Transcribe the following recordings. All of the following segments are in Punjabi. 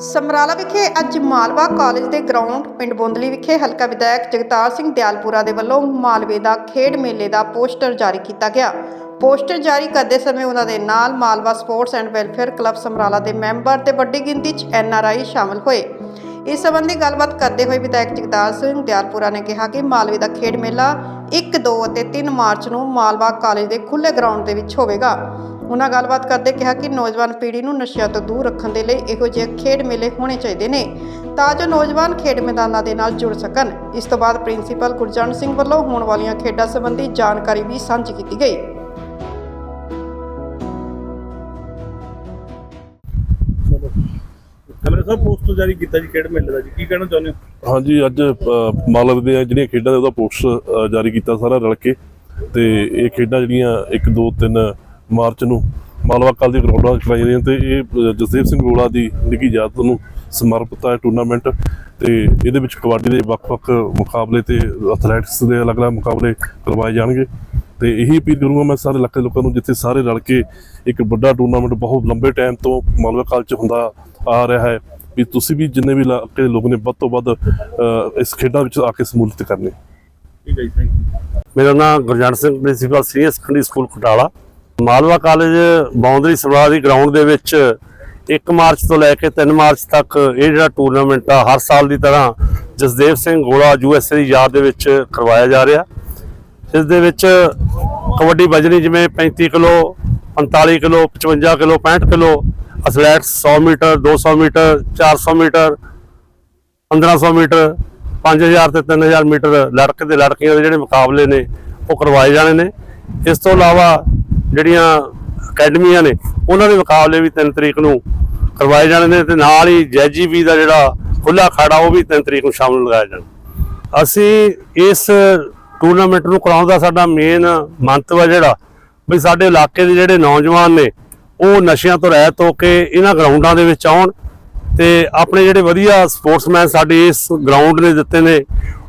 ਸਮਰਾਲਾ ਵਿਖੇ ਅੱਜ ਮਾਲਵਾ ਕਾਲਜ ਦੇ ਗਰਾਊਂਡ ਪਿੰਡ ਬੋਂਦਲੀ ਵਿਖੇ ਹਲਕਾ ਵਿਧਾਇਕ ਜਗਤਾਰ ਸਿੰਘ ਦਿਆਲਪੁਰਾ ਦੇ ਵੱਲੋਂ ਮਾਲਵੇ ਦਾ ਖੇਡ ਮੇਲੇ ਦਾ ਪੋਸਟਰ ਜਾਰੀ ਕੀਤਾ ਗਿਆ। ਪੋਸਟਰ ਜਾਰੀ ਕਰਦੇ ਸਮੇਂ ਉਹਨਾਂ ਦੇ ਨਾਲ Malwa sports and welfare club Samrala ਦੇ ਮੈਂਬਰ ਤੇ ਵੱਡੀ ਗਿਣਤੀ 'ਚ ਐਨਆਰਆਈ ਸ਼ਾਮਲ ਹੋਏ। ਇਸ ਸੰਬੰਧੀ ਗੱਲਬਾਤ ਕਰਦੇ ਹੋਏ ਵਿਧਾਇਕ ਜਗਤਾਰ ਸਿੰਘ ਦਿਆਲਪੁਰਾ ਨੇ ਕਿਹਾ ਕਿ ਮਾਲਵੇ ਦਾ ਖੇਡ ਮੇਲਾ 1 2 ਅਤੇ 3 ਮਾਰਚ ਨੂੰ ਮਾਲਵਾ ਕਾਲਜ ਦੇ ਖੁੱਲੇ ਗਰਾਊਂਡ ਦੇ ਵਿੱਚ ਹੋਵੇਗਾ। ਉਹਨਾਂ ਗੱਲਬਾਤ ਕਰਦੇ ਕਿਹਾ ਕਿ ਨੌਜਵਾਨ ਪੀੜ੍ਹੀ ਨੂੰ ਨਸ਼ਿਆਂ ਤੋਂ ਦੂਰ ਰੱਖਣ ਦੇ ਲਈ ਇਹੋ ਜਿਹੇ ਖੇਡ ਮੇਲੇ ਹੋਣੇ ਚਾਹੀਦੇ ਨੇ ਤਾਂ ਜੋ ਨੌਜਵਾਨ ਖੇਡ ਮੈਦਾਨਾਂ ਦੇ ਨਾਲ ਜੁੜ ਸਕਣ। ਇਸ ਤੋਂ ਬਾਅਦ ਪ੍ਰਿੰਸੀਪਲ ਗੁਰਜਨ ਸਿੰਘ ਵੱਲੋਂ ਹੋਣ ਵਾਲੀਆਂ ਖੇਡਾਂ ਸੰਬੰਧੀ ਜਾਣਕਾਰੀ ਵੀ ਸਾਂਝੀ ਕੀਤੀ ਗਈ। ਕਮਰੇ ਸਾਹਿਬ ਪੋਸਟਰ ਜਾਰੀ ਕੀਤਾ ਜੀ ਖੇਡ ਮੇਲੇ ਦਾ ਜੀ। ਕੀ ਕਹਿਣਾ ਚਾਹੁੰਦੇ ਹੋ? ਹਾਂਜੀ ਅੱਜ ਮਾਲਵ ਦੀਆਂ ਜਿਹੜੀਆਂ ਖੇਡਾਂ ਦਾ ਉਹਦਾ ਪੋਸਟਰ ਜਾਰੀ ਕੀਤਾ ਸਾਰਾ ਰਲ ਕੇ। ਤੇ ਇਹ ਖੇਡਾਂ ਜਿਹੜੀਆਂ 1 2 3 ਮਾਰਚ ਨੂੰ ਮਾਲਵਾ ਕਾਲ ਦੀ ਗਰਾਊਂਡਾਂ 'ਚ ਕਰਾਈਆਂ ਜਾਂਦੀਆਂ ਤੇ ਇਹ ਅ, ਜਸਦੇਵ ਸਿੰਘ ਗੋਲਾ ਦੀ ਨਿੱਕੀ ਯਾਦ ਨੂੰ ਸਮਰਪਿਤ ਹੈ ਟੂਰਨਾਮੈਂਟ ਤੇ ਇਹਦੇ ਵਿੱਚ ਕਬੱਡੀ ਦੇ ਵੱਖ-ਵੱਖ ਮੁਕਾਬਲੇ ਤੇ ਐਥਲੈਟਿਕਸ ਦੇ ਅਲੱਗ-ਅਲੱਗ ਮੁਕਾਬਲੇ ਕਰਵਾਏ ਜਾਣਗੇ। ਤੇ ਇਹੀ ਅਪੀਲ ਕਰੂੰਗਾ ਮੈਂ ਸਾਰੇ ਇਲਾਕੇ ਦੇ ਲੋਕਾਂ ਨੂੰ ਜਿੱਥੇ ਸਾਰੇ ਰਲ ਕੇ ਇੱਕ ਵੱਡਾ ਟੂਰਨਾਮੈਂਟ ਬਹੁਤ ਲੰਬੇ ਟਾਈਮ ਤੋਂ ਮਾਲਵਾ ਕਾਲ 'ਚ ਹੁੰਦਾ ਆ ਰਿਹਾ ਹੈ ਵੀ ਤੁਸੀਂ ਵੀ ਜਿੰਨੇ ਵੀ ਇਲਾਕੇ ਦੇ ਲੋਕ ਨੇ ਵੱਧ ਤੋਂ ਵੱਧ ਇਸ ਖੇਡਾਂ ਵਿੱਚ ਆ ਕੇ ਸਮੂਲਿਤ ਕਰਨੇ। ਠੀਕ ਹੈ ਜੀ ਥੈਂਕ ਯੂ ਮੇਰਾ ਨਾਮ Gurjant Singh principal senior secondary school Katala Malwa college boundary Samrala ਦੀ ਗਰਾਊਂਡ ਦੇ ਵਿੱਚ 1 ਮਾਰਚ ਤੋਂ ਲੈ ਕੇ 3 ਮਾਰਚ ਤੱਕ ਇਹ ਜਿਹੜਾ ਟੂਰਨਾਮੈਂਟ ਆ, ਹਰ ਸਾਲ ਦੀ ਤਰ੍ਹਾਂ ਜਸਦੇਵ ਸਿੰਘ ਗੋਲਾ ਯੂਐਸਏ ਦੀ ਯਾਦ ਦੇ ਵਿੱਚ ਕਰਵਾਇਆ ਜਾ ਰਿਹਾ। ਇਸ ਦੇ ਵਿੱਚ ਕਬੱਡੀ ਵਜਨੀ ਜਿਵੇਂ 35 kilo 45 kilo 55 kilo 65 kilo athletes 100 metre 200 metre 400 metre 1500 metre 5000 ਤੇ 3000 ਮੀਟਰ ਲੜਕੇ ਤੇ ਲੜਕੀਆਂ ਦੇ ਜਿਹੜੇ ਮੁਕਾਬਲੇ ਨੇ ਉਹ ਕਰਵਾਏ ਜਾਣੇ ਨੇ। ਇਸ ਤੋਂ ਇਲਾਵਾ ਜਿਹੜੀਆਂ ਅਕੈਡਮੀਆਂ ਨੇ, ਉਹਨਾਂ ਦੇ ਮੁਕਾਬਲੇ ਵੀ 3 ਤਰੀਕ ਨੂੰ ਕਰਵਾਏ ਜਾਣੇ ਨੇ ਤੇ ਨਾਲ ਹੀ ਜੈਜੀਬੀ ਦਾ ਜਿਹੜਾ ਖੁੱਲਾ ਖਾੜਾ ਉਹ ਵੀ 3 ਤਰੀਕ ਨੂੰ ਸ਼ਾਮਲ ਲਗਾਇਆ ਜਾਣਾ। ਅਸੀਂ ਇਸ ਟੂਰਨਾਮੈਂਟ ਨੂੰ ਕਰਾਉਣ ਦਾ ਸਾਡਾ ਮੇਨ ਮੰਤਵ ਹੈ ਜਿਹੜਾ, ਵੀ ਸਾਡੇ ਇਲਾਕੇ ਦੇ ਜਿਹੜੇ ਨੌਜਵਾਨ ਨੇ, ਉਹ ਨਸ਼ਿਆਂ ਤੋਂ ਰਹਿਤ ਹੋ ਕੇ ਇਹਨਾਂ ਗਰਾਊਂਡਾਂ ਦੇ ਵਿੱਚ ਆਉਣ ਤੇ ਆਪਣੇ ਜਿਹੜੇ ਵਧੀਆ ਸਪੋਰਟਸਮੈਨ ਸਾਡੇ ਇਸ ਗਰਾਊਂਡ ਨੇ ਦਿੱਤੇ ਨੇ,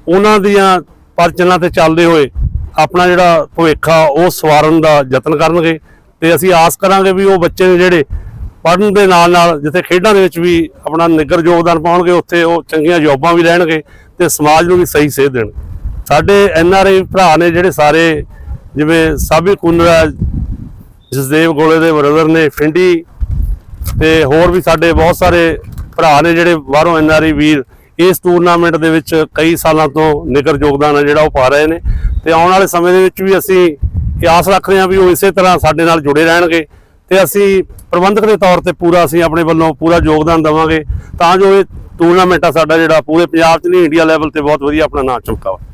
ਉਹਨਾਂ ਦੀਆਂ ਪਰਚਨਾਂ ਤੇ ਚੱਲਦੇ ਹੋਏ ਆਪਣਾ ਜਿਹੜਾ ਭਵਿੱਖ ਆ, ਉਹ ਸਵਾਰਨ ਦਾ ਯਤਨ ਕਰਨਗੇ ਤੇ ਅਸੀਂ ਆਸ ਕਰਾਂਗੇ ਵੀ ਉਹ ਬੱਚੇ ਨੇ ਜਿਹੜੇ ਪੜ੍ਹਨ ਦੇ ਨਾਲ ਨਾਲ ਜਿੱਥੇ ਖੇਡਾਂ ਦੇ ਵਿੱਚ ਵੀ ਆਪਣਾ ਨਿੱਗਰ ਯੋਗਦਾਨ ਪਾਉਣਗੇ, ਉੱਥੇ ਉਹ ਚੰਗੀਆਂ ਜੌਬਾਂ ਵੀ ਲੈਣਗੇ ਤੇ ਸਮਾਜ ਨੂੰ ਵੀ ਸਹੀ ਸੇਧ ਦੇਣ। ਸਾਡੇ ਐਨ ਆਰ ਆਈ ਭਰਾ ਨੇ ਜਿਹੜੇ ਸਾਰੇ ਜਿਵੇਂ ਸਾਬੀ ਕੁੰਨਰਾ ਜਸਦੇਵ ਗੋਲੇ ਦੇ ਬ੍ਰਦਰ ਨੇ, ਫਿੰਡੀ ਤੇ ਹੋਰ ਵੀ ਸਾਡੇ ਬਹੁਤ ਸਾਰੇ ਭਰਾ ਨੇ ਜਿਹੜੇ ਬਾਹਰੋਂ ਐਨਆਰਈ ਵੀਰ ਇਸ ਟੂਰਨਾਮੈਂਟ ਦੇ ਵਿੱਚ ਕਈ ਸਾਲਾਂ ਤੋਂ ਨਿਗਰ ਯੋਗਦਾਨ ਹੈ ਜਿਹੜਾ ਉਹ ਪਾ ਰਹੇ ਨੇ ਤੇ ਆਉਣ ਵਾਲੇ ਸਮੇਂ ਦੇ ਵਿੱਚ ਵੀ ਅਸੀਂ ਇਹ ਆਸ ਰੱਖਦੇ ਹਾਂ ਵੀ ਉਹ ਇਸੇ ਤਰ੍ਹਾਂ ਸਾਡੇ ਨਾਲ ਜੁੜੇ ਰਹਿਣਗੇ ਤੇ ਅਸੀਂ ਪ੍ਰਬੰਧਕ ਦੇ ਤੌਰ ਤੇ ਪੂਰਾ ਅਸੀਂ ਆਪਣੇ ਵੱਲੋਂ ਪੂਰਾ ਯੋਗਦਾਨ ਦੇਵਾਂਗੇ ਤਾਂ ਜੋ ਇਹ ਟੂਰਨਾਮੈਂਟ ਆ ਸਾਡਾ ਜਿਹੜਾ ਪੂਰੇ ਪੰਜਾਬ 'ਚ ਨਹੀਂ, ਇੰਡੀਆ ਲੈਵਲ ਤੇ ਬਹੁਤ ਵਧੀਆ ਆਪਣਾ ਨਾਮ ਚਮਕਾਵੇ